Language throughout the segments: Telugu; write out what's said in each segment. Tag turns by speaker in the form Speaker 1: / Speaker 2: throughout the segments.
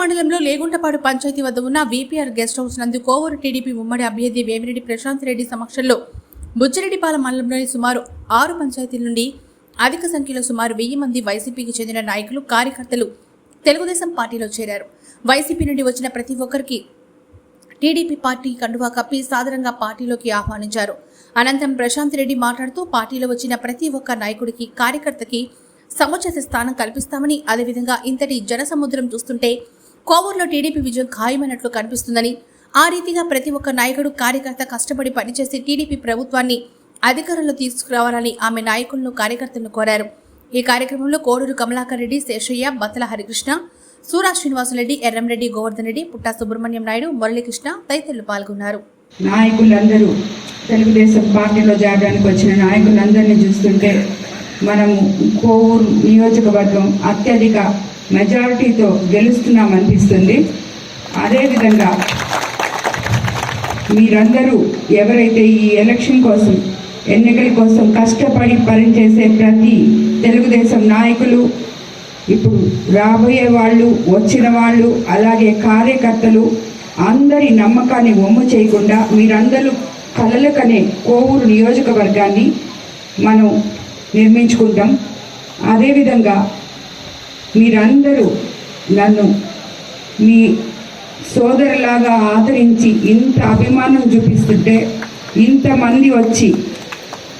Speaker 1: మండలంలో లేగుంటపాడు పంచాయతీ వద్ద ఉన్న వీపీఆర్ గెస్ట్ హౌస్ నందు కోవూరు టీడీపీ ఉమ్మడి అభ్యర్థి వేమిరెడ్డి ప్రశాంత్ రెడ్డి సమక్షంలో బుచ్చిరెడ్డిపాలెం మండలంలోని సుమారు ఆరు పంచాయతీల నుండి అధిక సంఖ్యలో సుమారు వెయ్యి మంది వైసీపీకి చెందిన నాయకులు కార్యకర్తలు తెలుగుదేశం పార్టీలో చేరారు. వైసీపీ నుండి వచ్చిన ప్రతి ఒక్కరికి టీడీపీ పార్టీ కండువా కప్పి సాధారణంగా పార్టీలోకి ఆహ్వానించారు. అనంతరం ప్రశాంత్ రెడ్డి మాట్లాడుతూ పార్టీలో వచ్చిన ప్రతి ఒక్క నాయకుడికి కార్యకర్తకి సముచిత స్థానం కల్పిస్తామని అదేవిధంగా ఇంతటి జనసముద్రం చూస్తుంటే కోవూరులో టీడీపీ విజయం ఖాయమైనట్లు కనిపిస్తుందని ఆ రీతిగా ప్రతి ఒక్క నాయకుడు కార్యకర్త కష్టపడి పనిచేసి టీడీపీ ప్రభుత్వాన్ని అధికారంలో తీసుకురావాలని ఆమె నాయకులను కార్యకర్తలను కోరారు. ఈ కార్యక్రమంలో కోడూరు కమలాకర్ రెడ్డి శేషయ్య బత్తల హరికృష్ణ సూరా శ్రీనివాసరెడ్డి ఎర్రంరెడ్డి గోవర్ధన్ రెడ్డి పుట్టా సుబ్రహ్మణ్యం నాయుడు మురళీకృష్ణ తదితరులు పాల్గొన్నారు.
Speaker 2: నాయకులందరూ తెలుగుదేశం పార్టీలో చేరడానికి వచ్చిన నాయకులందరినీ చూస్తుంటే మనము కోవూరు నియోజకవర్గం అత్యధిక మెజారిటీతో గెలుస్తున్నామనిపిస్తుంది. అదేవిధంగా మీరందరూ ఎవరైతే ఈ ఎలక్షన్ కోసం ఎన్నికల కోసం కష్టపడి పనిచేసే ప్రతి తెలుగుదేశం నాయకులు ఇప్పుడు రాబోయే వాళ్ళు వచ్చిన వాళ్ళు అలాగే కార్యకర్తలు అందరి నమ్మకాన్ని ఒమ్ము చేయకుండా మీరందరూ కలలు కనే కోవూరు నియోజకవర్గాన్ని మనం నిర్మించుకుంటాం. అదేవిధంగా మీరందరూ నన్ను మీ సోదరులాగా ఆదరించి ఇంత అభిమానం చూపిస్తుంటే ఇంతమంది వచ్చి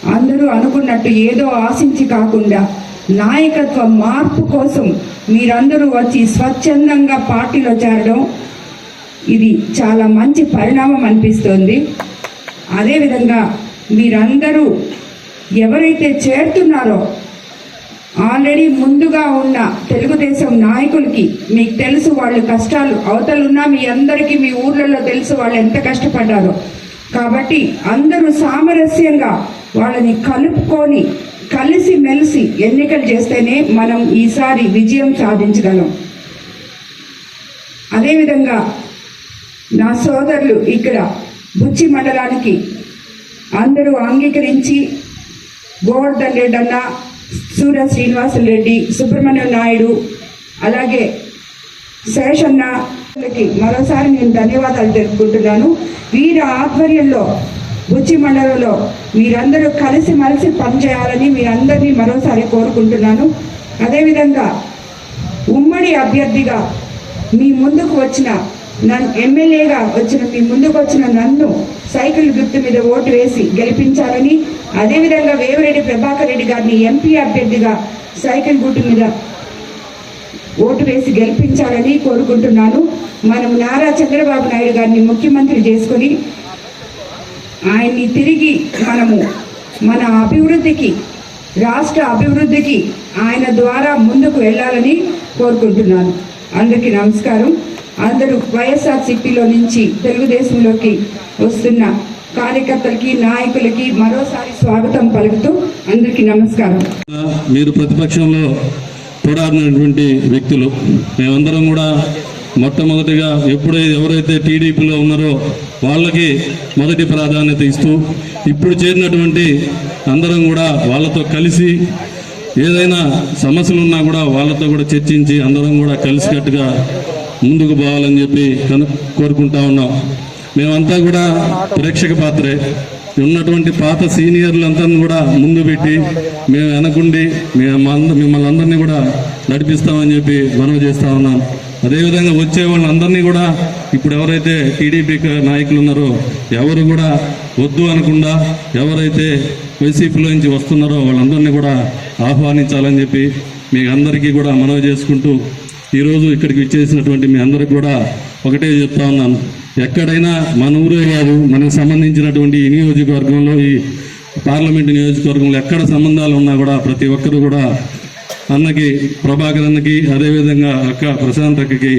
Speaker 2: అందరూ అనుకున్నట్టు ఏదో ఆశించి కాకుండా నాయకత్వ మార్పు కోసం మీరందరూ వచ్చి స్వచ్ఛందంగా పార్టీలో చేరడం ఇది చాలా మంచి పరిణామం అనిపిస్తోంది. అదేవిధంగా మీరందరూ ఎవరైతే చేరుతున్నారో ఆల్రెడీ ముందుగా ఉన్న తెలుగుదేశం నాయకులకి మీకు తెలుసు వాళ్ళు కష్టాలు అవతలున్నా మీ అందరికీ మీ ఊర్లలో తెలుసు వాళ్ళు ఎంత కష్టపడ్డారో. కాబట్టి అందరూ సామరస్యంగా వాళ్ళని కలుపుకొని కలిసి మెలిసి ఎన్నికలు చేస్తేనే మనం ఈసారి విజయం సాధించగలం. అదేవిధంగా నా సోదరులు ఇక్కడ బుచ్చి మండలానికి అందరూ అంగీకరించి గోవర్ధన్ రెడ్డి అన్న సూర్య శ్రీనివాసులు రెడ్డి సుబ్రహ్మణ్యం నాయుడు అలాగే శేషన్నకి మరోసారి నేను ధన్యవాదాలు తెలుపుకుంటున్నాను. వీరి ఆధ్వర్యంలో బుచ్చి మండలంలో మీరందరూ కలిసి మలిసి పనిచేయాలని మీరందరినీ మరోసారి కోరుకుంటున్నాను. అదేవిధంగా ఉమ్మడి అభ్యర్థిగా మీ ముందుకు వచ్చిన నన్ను ఎమ్మెల్యేగా వచ్చిన మీ ముందుకు వచ్చిన నన్ను సైకిల్ గుర్తు మీద ఓటు వేసి గెలిపించాలని అదేవిధంగా వేవరెడ్డి ప్రభాకర్ రెడ్డి గారిని ఎంపీ అభ్యర్థిగా సైకిల్ గుట్టు మీద ఓటు వేసి గెలిపించాలని కోరుకుంటున్నాను. మనం నారా చంద్రబాబు నాయుడు గారిని ముఖ్యమంత్రి చేసుకొని ఆయన్ని తిరిగి మనము మన అభివృద్ధికి రాష్ట్ర అభివృద్ధికి ఆయన ద్వారా ముందుకు వెళ్ళాలని కోరుకుంటున్నాను. అందరికీ నమస్కారం. అందరూ వైఎస్ఆర్సిపిలో నుంచి తెలుగుదేశంలోకి వస్తున్న కార్యకర్తలకి నాయకులకి మరోసారి స్వాగతం పలుకుతూ అందరికీ నమస్కారం.
Speaker 3: మీరు ప్రతిపక్షంలో పోరాడినటువంటి వ్యక్తులు మేమందరం కూడా మొట్టమొదటిగా ఎప్పుడైతే ఎవరైతే టీడీపీలో ఉన్నారో వాళ్ళకి మొదటి ప్రాధాన్యత ఇస్తూ ఇప్పుడు చేరినటువంటి అందరం కూడా వాళ్ళతో కలిసి ఏదైనా సమస్యలు ఉన్నా కూడా వాళ్ళతో కూడా చర్చించి అందరం కూడా కలిసికట్టుగా ముందుకు పోవాలని చెప్పి కను కోరుకుంటా ఉన్నాం. మేమంతా కూడా ప్రేక్షక పాత్రే. ఉన్నటువంటి పాత సీనియర్లంతా కూడా ముందు పెట్టి మేము వెనకుండి మేము మిమ్మల్ని అందరినీ కూడా నడిపిస్తామని చెప్పి మనవి చేస్తా ఉన్నాం. అదేవిధంగా వచ్చే వాళ్ళందరినీ కూడా ఇప్పుడు ఎవరైతే టీడీపీ నాయకులు ఉన్నారో ఎవరు కూడా వద్దు అనకుండా ఎవరైతే వైసీపీలో నుంచి వస్తున్నారో వాళ్ళందరినీ కూడా ఆహ్వానించాలని చెప్పి మీ అందరికీ కూడా మనవి చేసుకుంటూ ఈరోజు ఇక్కడికి ఇచ్చేసినటువంటి మీ అందరికి కూడా ఒకటే చెప్తా ఉన్నాను. ఎక్కడైనా మన ఊరే కాదు మనకు సంబంధించినటువంటి ఈ నియోజకవర్గంలో ఈ పార్లమెంటు నియోజకవర్గంలో ఎక్కడ సంబంధాలు ఉన్నా కూడా ప్రతి ఒక్కరు కూడా అన్నకి ప్రభాకర్ అన్నకి అదేవిధంగా అక్క ప్రశాంత్ అక్కకి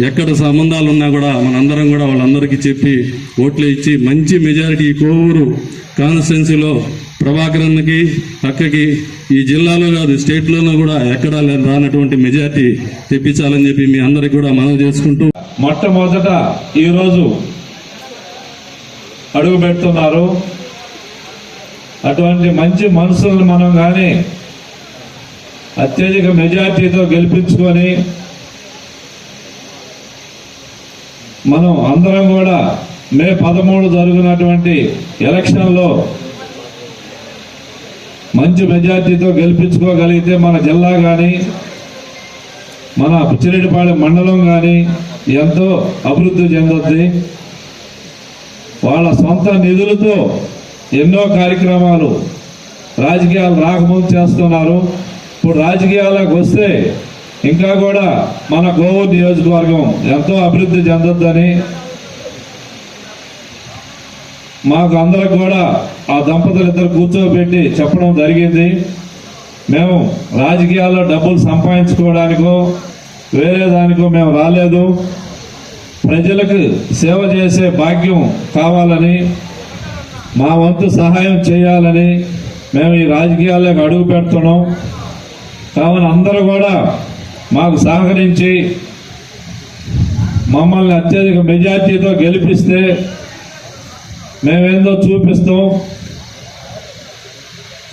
Speaker 3: ఎక్కడ సంబంధాలు ఉన్నా కూడా మనందరం కూడా వాళ్ళందరికీ చెప్పి ఓట్లు ఇచ్చి మంచి మెజారిటీ కోవూరు కాన్స్టిట్యున్సీలో ప్రభాకర్ అన్నకి అక్కకి ఈ జిల్లాలో కాదు స్టేట్లోనూ కూడా ఎక్కడా రానటువంటి మెజార్టీ తెప్పించాలని చెప్పి మీ అందరికి కూడా మనవి చేసుకుంటూ
Speaker 4: మొట్టమొదట ఈరోజు అడుగు పెడుతున్నారు. అటువంటి మంచి మనసులను మనం కానీ అత్యధిక మెజార్టీతో గెలిపించుకొని మనం అందరం కూడా మే పదమూడు జరుగునటువంటి ఎలక్షన్లో మంచి మెజార్టీతో గెలిపించుకోగలిగితే మన జిల్లా కానీ మన బుచ్చిరెడ్డిపాళెం మండలం కానీ ఎంతో అభివృద్ధి చెందుద్ది. వాళ్ళ సొంత నిధులతో ఎన్నో కార్యక్రమాలు రాజకీయాలు రాకముందు చేస్తున్నారు. ఇప్పుడు రాజకీయాలకు వస్తే ఇంకా కూడా మన గోవూరు నియోజకవర్గం ఎంతో అభివృద్ధి చెందొద్దని మాకు అందరికి కూడా ఆ దంపతులు ఇద్దరు కూర్చోబెట్టి చెప్పడం జరిగింది. మేము రాజకీయాల్లో డబ్బులు సంపాదించుకోవడానికో వేరే దానికో మేము రాలేదు. ప్రజలకు సేవ చేసే భాగ్యం కావాలని మా వంతు సహాయం చేయాలని మేము ఈ రాజకీయాల్లోకి అడుగు పెడుతున్నాం. కావున అందరూ కూడా మాకు సహకరించి మమ్మల్ని అత్యధిక మెజార్టీతో గెలిపిస్తే మేమేందో చూపిస్తాం.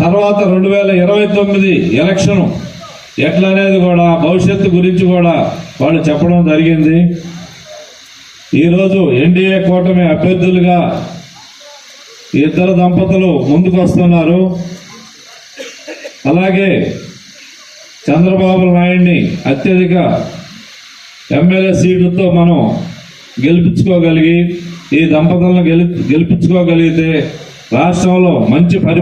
Speaker 4: తర్వాత రెండు వేల ఇరవై తొమ్మిది ఎలక్షన్. ఎట్లా అనేది కూడా భవిష్యత్తు గురించి కూడా వాళ్ళు చెప్పడం జరిగింది. ఈరోజు ఎన్డీఏ కూటమి అభ్యర్థులుగా ఇద్దరు దంపతులు ముందుకు వస్తున్నారు అలాగే చంద్రబాబు నాయుడిని అత్యధిక ఎమ్మెల్యే సీట్లతో మనం గెలిపించుకోగలిగి ఈ దంపతులను గెలి గెలిపించుకోగలిగితే రాష్ట్రంలో మంచి పరి